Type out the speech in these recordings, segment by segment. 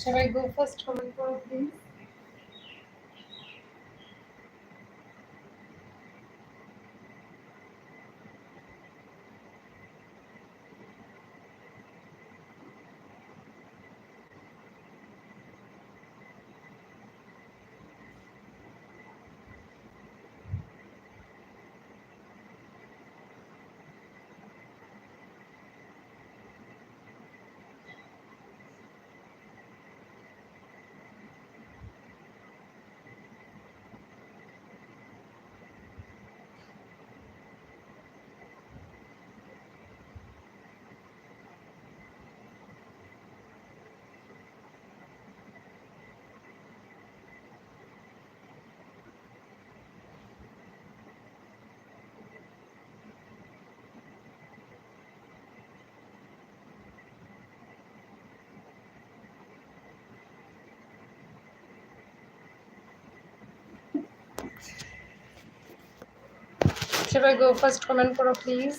সবাই গো first comment করো please সবাই গো ফার্স্ট কমেন্ট করো প্লিজ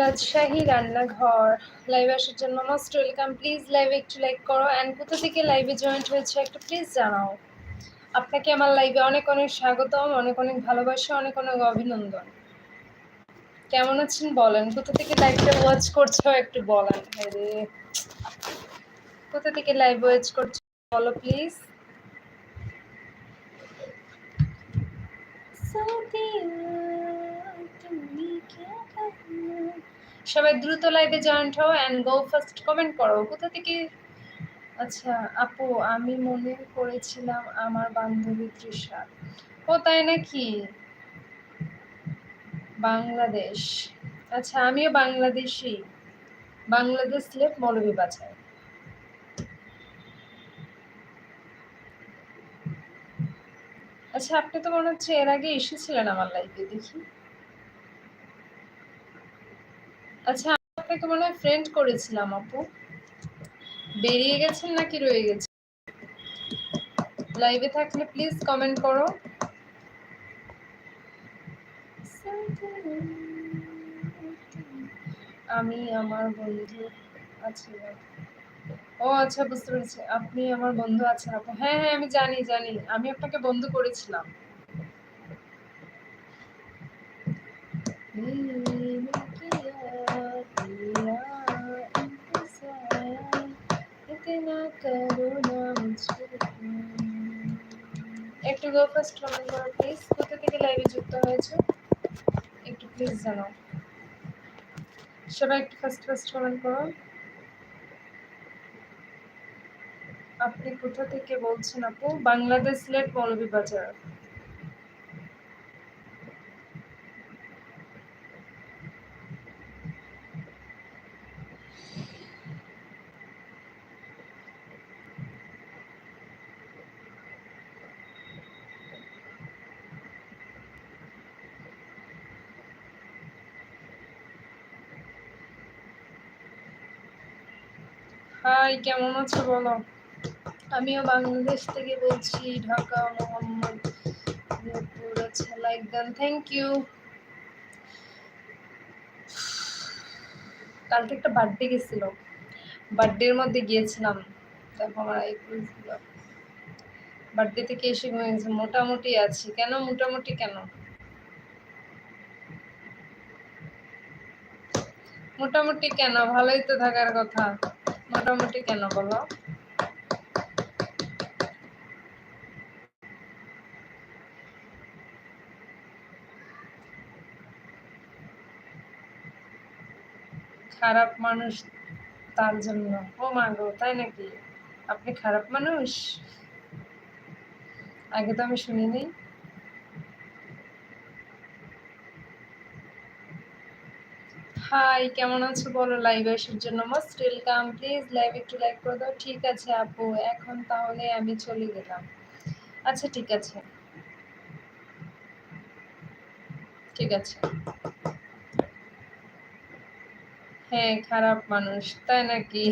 রাজশাহী রান্নাঘর লাইভে আসার জন্য মোস্ট ওয়েলকাম প্লিজ লাইভে একটু লাইক করো অ্যান্ড কোথা থেকে লাইভে জয়েন্ট হয়েছে একটু প্লিজ জানাও। আপনাকে আমার লাইভে অনেক অনেক স্বাগতম, অনেক অনেক ভালোবাসা, অনেক অনেক অভিনন্দন। কেমন আছেন বলেন? কোথা থেকে লাইভটা ওয়াচ করছ একটু বলেন। কোথা থেকে লাইভ ওয়াচ করছ বলো প্লিজ সবাই দ্রুত লাইভে জয়েন্ট হও অ্যান্ড গো ফার্স্ট কমেন্ট করো। কোথা থেকে? আচ্ছা আপু, আমি মনে করেছিলাম আমার বান্ধবী তৃষা। ও তাই নাকি? বাংলাদেশ। আচ্ছা আমিও বাংলাদেশি। বাংলাদেশ লেপ মৌলভী বাজার আচ্ছা আপনি তো মনে হচ্ছে এর আগে এসেছিলেন আমার লাইফে দেখি। আচ্ছা আপনাকে মনে হয় ফ্রেন্ড করেছিলাম, আপু। বেরিয়ে গেছেন নাকি রয়ে গেছে লাইভে থাকলে প্লিজ কমেন্ট করো। আমি, আমার বন্ধু আছি। ও আচ্ছা বুঝতে পেরেছি। আপনি আমার বন্ধু আছেন আপু। হ্যাঁ হ্যাঁ আমি জানি জানি। আমি আপনাকে বন্ধু করেছিলাম। একটু গো ফার্স্ট কমেন্ট করো প্লিজ কোথা থেকে লাইভে যুক্ত হয়েছে? একটু প্লিজ জানাও। সবাই একটু ফার্স্ট ফার্স্ট কমেন্ট করো। আপনি কোথা থেকে বলছেন আপু? বাংলাদেশ লেট মৌলভী বাজার হাই কেমন আছো বলো? আমিও বাংলাদেশ থেকে বলছি, ঢাকা, মোহাম্মদ লাইক দেন থ্যাংক ইউ কালকে একটা বার্থডে গেছিল। বার্থডের মধ্যে গিয়েছিলাম। আমার বার্থডে থেকে এসে মোটামুটি আছি। কেন? মোটামুটি কেন? মোটামুটি কেন? ভালোই তো থাকার কথা। মোটামুটি কেন বলো? খারাপ মানুষ তার জন্য। ও মা গো, তাই নাকি? আপনি খারাপ মানুষ? আগে তো আমি শুনিনি। হাই, কেমন আছো বলো? লাইভ আসার জন্য মোস্ট ওয়েলকাম প্লিজ লাইভ একটু লাইক করে দাও। ঠিক আছে আপু, এখন তাহলে আমি চলে গেলাম। আচ্ছা ঠিক আছে। ঠিক আছে। হ্যাঁ খারাপ মানুষ, তাই নাকি?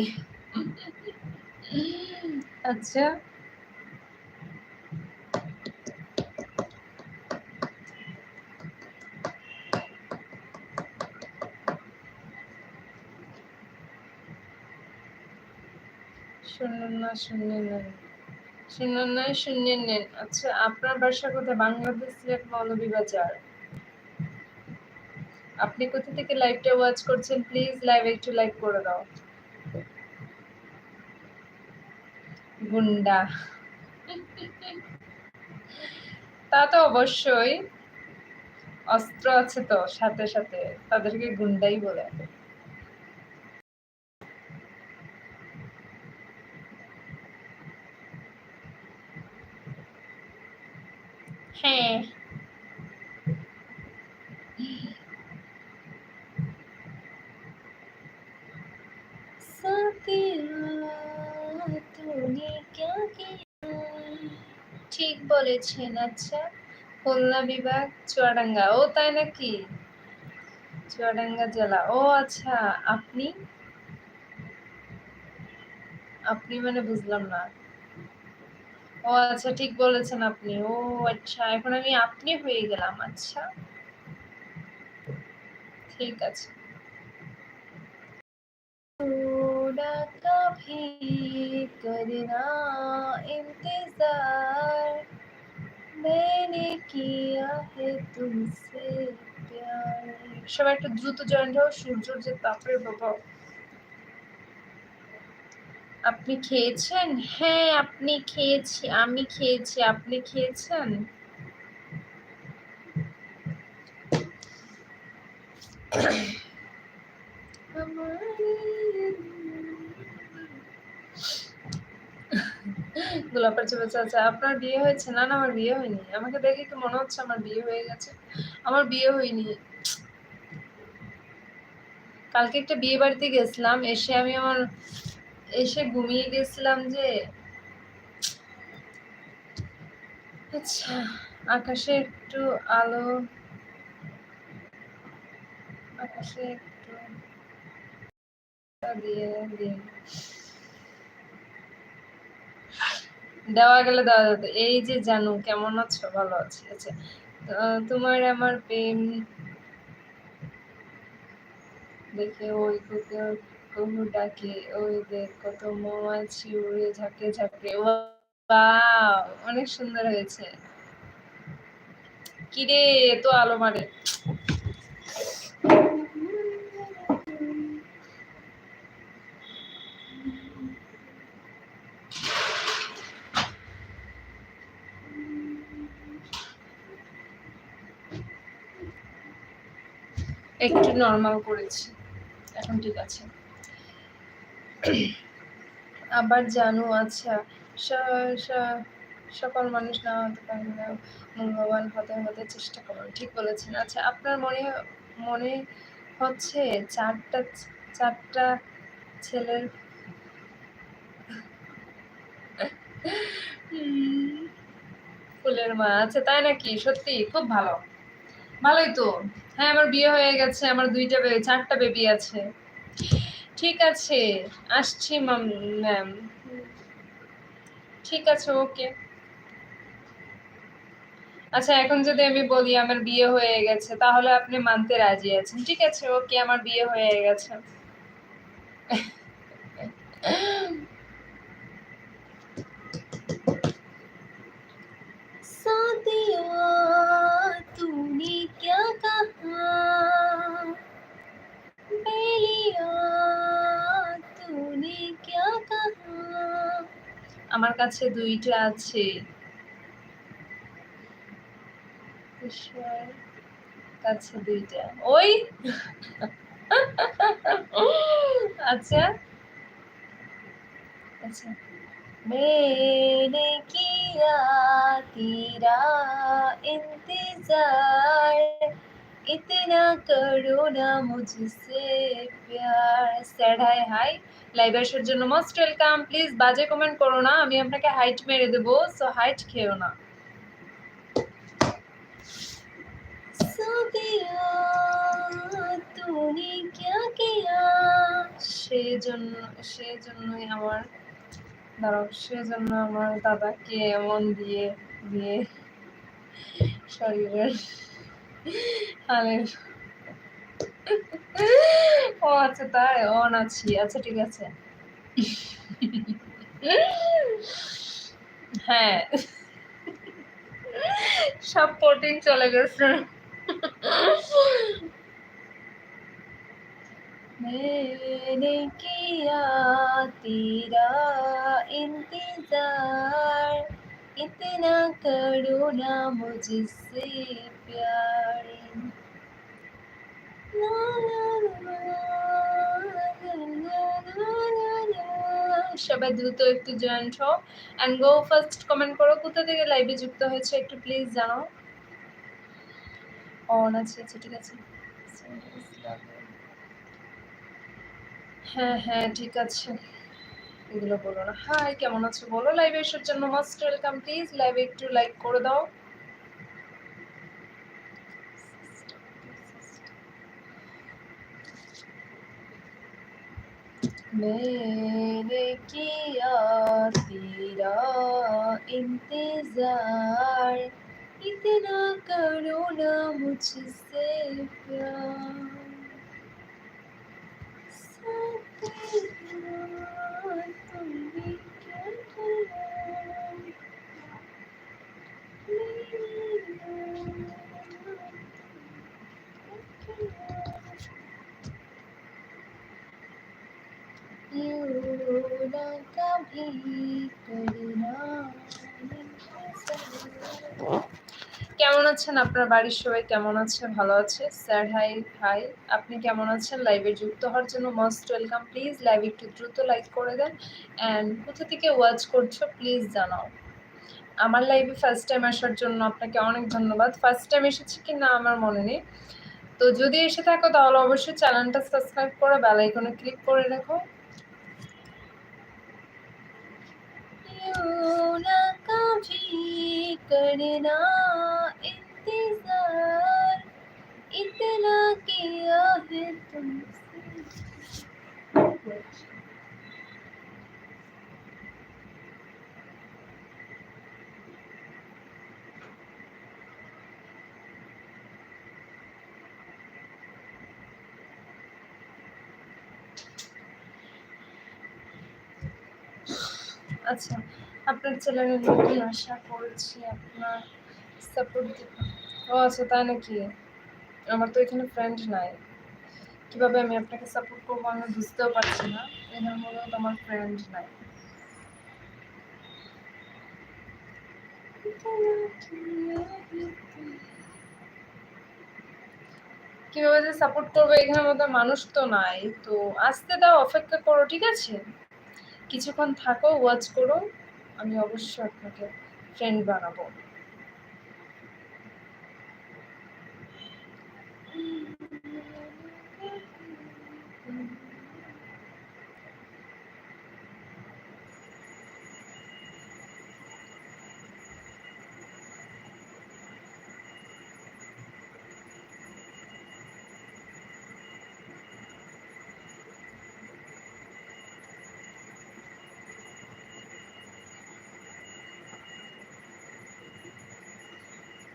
আচ্ছা। শূন্য না, শূন্য নেন শূন্য নয় শূন্য নেন আচ্ছা আপনার বাসা কোথায়? বাংলাদেশ সিলেট মৌলভীবাজার। আপনি কোথা থেকে লাইভটা ওয়াচ করছেন? প্লিজ লাইভ একটু লাইক করে দাও। গুন্ডা। তা তো অবশ্যই। অস্ত্র আছে তো, সাথে সাথে। তাদেরকে গুন্ডাই বলে। হ্যাঁ। ঠিক বলেছেন আচ্ছা খুলনা বিভাগ চুয়াডাঙ্গা ও তাই নাকি? চুয়াডাঙ্গা জেলা। ও আচ্ছা আপনি? আপনি মানে বুঝলাম না। ও আচ্ছা ঠিক বলেছেন আপনি। ও আচ্ছা এখন আমি আপনি হয়ে গেলাম আচ্ছা। ঠিক আছে। थोड़ा कभी करना इंतजार मैंने किया है तुमसे प्यार সবাই একটু দ্রুত জয়েন হও সূর্যর যে তাপের বাবা আপনি খেয়েছেন হ্যাঁ আপনি খেয়েছি আমি খেয়েছি আপনি খেয়েছেন গোলাপের চেপেছে আচ্ছা আপনার বিয়ে হয়েছে? না না, আমার বিয়ে হয়নি। আমাকে দেখে তো মনে হচ্ছে আমার বিয়ে হয়ে গেছে? আমার বিয়ে হয়নি। কালকে একটা বিয়ে বাড়িতে গেছিলাম, এসে আমি আমার, এসে ঘুমিয়ে গেছিলাম যে আচ্ছা আকাশে একটু আলো, আকাশে একটু দিয়ে দিন। দেওয়া গেলে দেওয়া যেত এই যে জানু, কেমন আছো? ভালো আছি। আচ্ছা তোমার আমার প্রেম দেখে ওই কুকে কহু ডাকে, ওই দেখ কত মৌমাছি উড়ে ঝাঁকে ঝাঁকে। অনেক সুন্দর হয়েছে। কিরে, এত আলো মারে। একটু নর্মাল করেছি। এখন ঠিক আছে। আবার জানো আচ্ছা। সকল মানুষ না হতে পারে না, মূল্যবান হতে হতে চেষ্টা করুন ঠিক বলেছেন। আচ্ছা আপনার মনে মনে হচ্ছে চারটা চারটা ছেলের ফুলের মা? আচ্ছা তাই নাকি? সত্যি, খুব ভালো। ভালোই তো। হ্যাঁ আমার বিয়ে হয়ে গেছে, আমার দুইটা চারটা বেবি আছে। ঠিক আছে, আসছি ম্যাম ঠিক আছে ওকে আচ্ছা এখন যদি আমি বলি আমার বিয়ে হয়ে গেছে, তাহলে আপনি মানতে রাজি আছেন। ঠিক আছে ওকে আমার বিয়ে হয়ে গেছে। আমার কাছে দুইটা আছে। কাছে দুইটা। ওই! আচ্ছা। আচ্ছা। মেনে কিয়া তিরা ইন্তজার? ইতনা করো না মুঝসে প্যার স্যাড হাই হাই লাইভে আসার জন্য মোস্ট ওয়েলকাম প্লিজ বাজে কমেন্ট করো না। আমি আপনাকে হাইট মেরে দেবো। সো হাইট খেও না। তুমি ক্যা কিয়া? সেজন্য, সেজন্যই আমার, দাঁড়াও, সেজন্য আমার দাদাকে এমন দিয়ে দিয়ে শরীরের ও আচ্ছা তাই অন আছি আচ্ছা ঠিক আছে হ্যাঁ সব প্রোটিন চলে গেছে मैंने किया तेरा इंतजार इतना करो ना मुझसे प्यार ला ला ला ला ला ला ला সবাই দ্রুত একটু জয়েন্ট হও অ্যান্ড গো ফার্স্ট কমেন্ট করো কোথা থেকে লাইভে যুক্ত হয়েছে একটু প্লিজ জানাও অন আছে আচ্ছা ঠিক আছে হ্যাঁ হ্যাঁ ঠিক আছে এগুলো বলো না হাই কেমন আছো বলো লাইভে আসার জন্য মাস্ট ওয়েলকাম প্লিজ লাইভে একটু লাইক করে দাও मैंने किया तेरा इंतजार इतना करो ना मुझसे प्यार কেমন আছেন আপনার বাড়ির সবাই? কেমন আছে ভালো আছে? Sir, hi hi. আপনি কেমন আছেন? লাইভে যুক্ত হওয়ার জন্য মোস্ট ওয়েলকাম প্লিজ লাইভ একটু দ্রুত লাইক করে দেন। অ্যান্ড কোথা থেকে ওয়াচ করছ প্লিজ জানাও। আমার লাইভে ফার্স্ট টাইম আসার জন্য আপনাকে অনেক ধন্যবাদ। ফার্স্ট টাইম এসেছি কি না আমার মনে নেই। তো যদি এসে থাকো, তাহলে অবশ্যই চ্যানেলটা সাবস্ক্রাইব করে বেল আইকনে ক্লিক করে রাখো। ना कभी करना इंतजार इतना किया है तुमसे আচ্ছা আপনার চ্যানেলে নতুন আশা করছি, আপনার সাপোর্ট ও আচ্ছা তাই নাকি? আমার তো এখানে ফ্রেন্ড নাই। কীভাবে আমি আপনাকে সাপোর্ট করব আমি বুঝতেও পারছি না। এখানে মনে হয় আমার ফ্রেন্ড নাই। কীভাবে যে সাপোর্ট করব এখানের মধ্যে মানুষ তো নাই। তো আসতে দাও, অপেক্ষা করো, ঠিক আছে? কিছুক্ষণ থাকো ওয়াচ করো। আমি অবশ্যই আপনাকে ফ্রেন্ড বানাবো।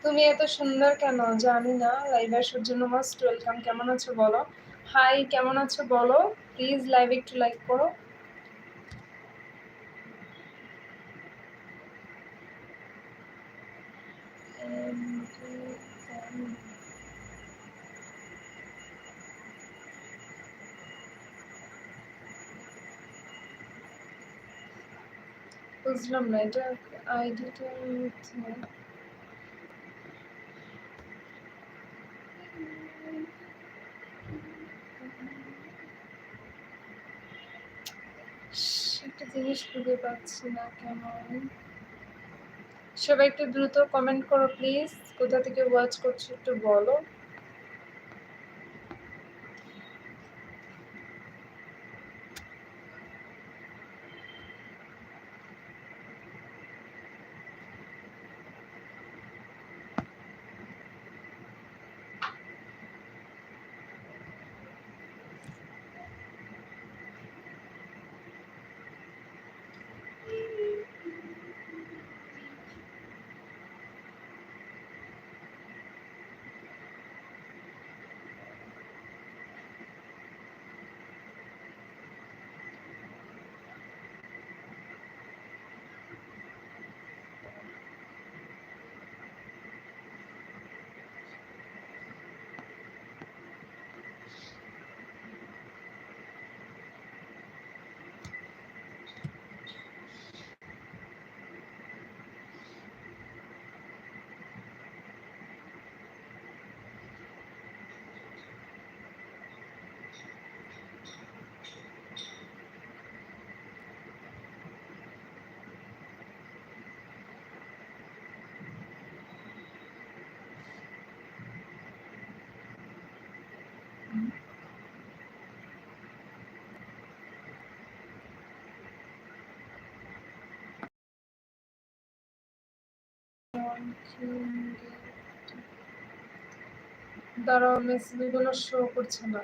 তুমি এত সুন্দর কেন? জানি না। লাইভ আসার জন্য মাস্ট ওয়েলকাম কেমন আছো বলো? হাই কেমন আছো বলো? প্লিজ লাইভ একটু লাইক করো। বুঝলাম না, এটা আইডিটা একটা জিনিস খুঁজে পাচ্ছি না কেমন? সবাই একটু দ্রুত কমেন্ট করো প্লিজ কোথা থেকে ওয়াচ করছ একটু বলো। দাঁড়াও শো করছে না।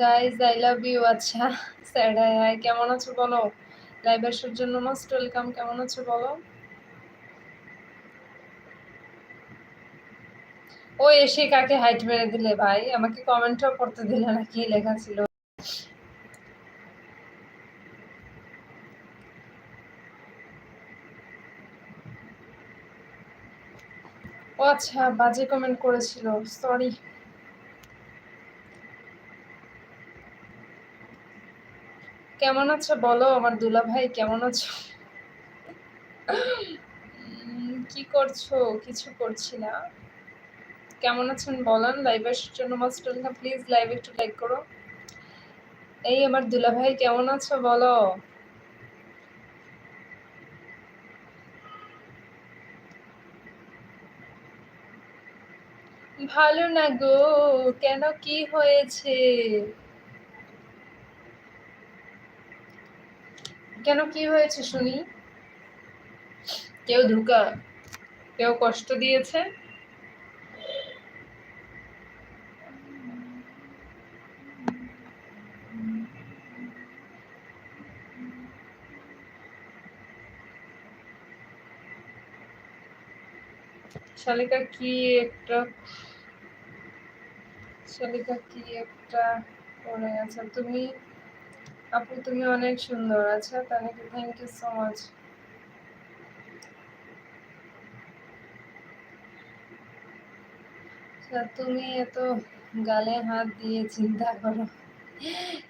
গাইজ আই লাভ ইউ আচ্ছা স্যাড হাই হাই কেমন আছো বলো? লাইভ আসার জন্য মোস্ট ওয়েলকাম কেমন আছো বলো? ও এসে কাকে হাইট মেরে দিলে ভাই? আমাকে কমেন্টও করতে দিলে না কি লেখা ছিল। ও আচ্ছা বাজে কমেন্ট করেছিল সরি কেমন আছো বলো, আমার দুলা ভাই কেমন আছো? কি করছ? কিছু করছি না। কেমন আছেন বলেন লাইভ আসার জন্য মাস্ট প্লিজ লাইভ একটু লাইক করো। এই আমার দুলা ভাই কেমন আছো বলো? ভালো না গো, কেন কি হয়েছে? কেন কি হয়েছে শুনি? কেউ ধোকা, কেউ কষ্ট দিয়েছে? শালিকা কি একটা শালিকা কি একটা তুমি, আপু তুমি অনেক সুন্দর আচ্ছা তাহলে থ্যাংক ইউ সো মাচ তুমি এত গালে হাত দিয়ে চিন্তা করো।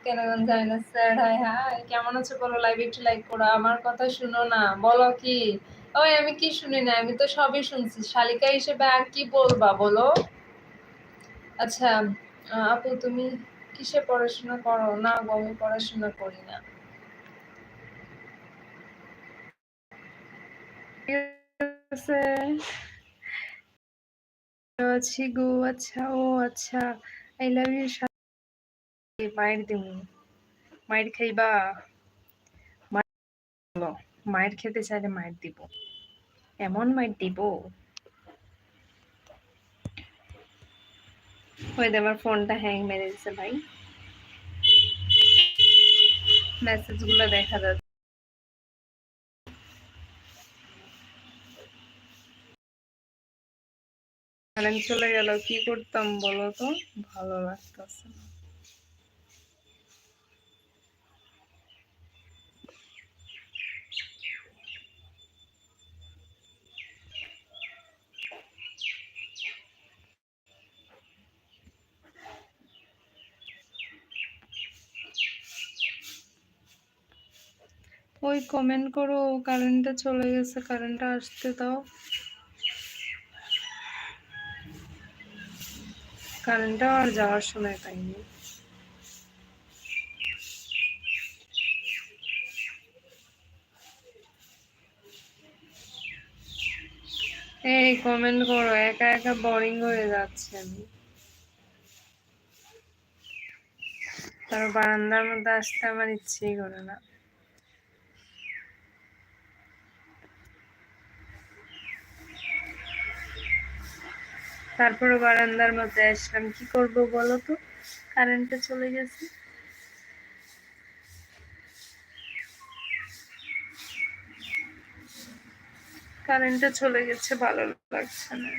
কেন কেন জানি না স্যার হাই হাই কেমন আছো বলো লাইভ একটু লাইক করো। আমার কথা শুনো না, বলো কি? ওই আমি কি শুনি না, আমি তো সবই শুনছি। শালিকা হিসেবে আর কি বলবা, বলো? আচ্ছা আপু তুমি কিসে পড়াশোনা করো? না গো আমি পড়াশোনা করি না। আছি গো আচ্ছা ও আচ্ছা। আই লাভ ইউ মায়ের দিব মায়ের খাইবা? মায়ের খেতে চাইলে মায়ের দিব। এমন মায়ের দিব। ওই আমার ফোনটা হ্যাং মেরে দিছে ভাই। মেসেজগুলো দেখা যাচ্ছে। চলে গেল, কি করতাম বলো তো? ভালো লাগতেছে না। ওই কমেন্ট করো কারেন্টটা চলে গেছে কারেন্টটা আসতে দাও। কারেন্টটা আর যাওয়ার সময় পাইনি এই কমেন্ট করো, একা একা বোরিং হয়ে যাচ্ছে আমি। তার বারান্দার মধ্যে আসতে আমার ইচ্ছেই করে না। তারপরে বারান্দার মধ্যে আসলাম। কি করব বলো তো? কারেন্টটা চলে গেছে। কারেন্টটা চলে গেছে, ভালো লাগছে না।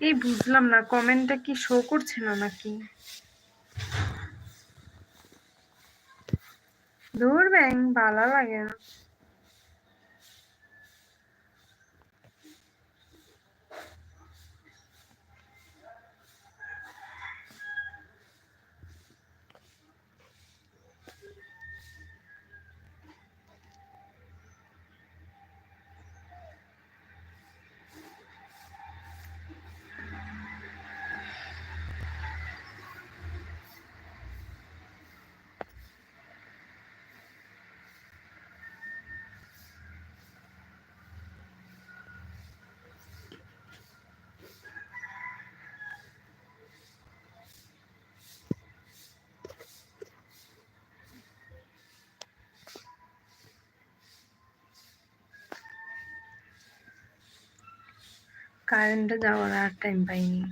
এই বুঝলাম না কমেন্টটা কি শো করছে না নাকি? দূর ব্যাং ভালো লাগে না। কারেন্টে যাওয়ার আর টাইম পাইনি।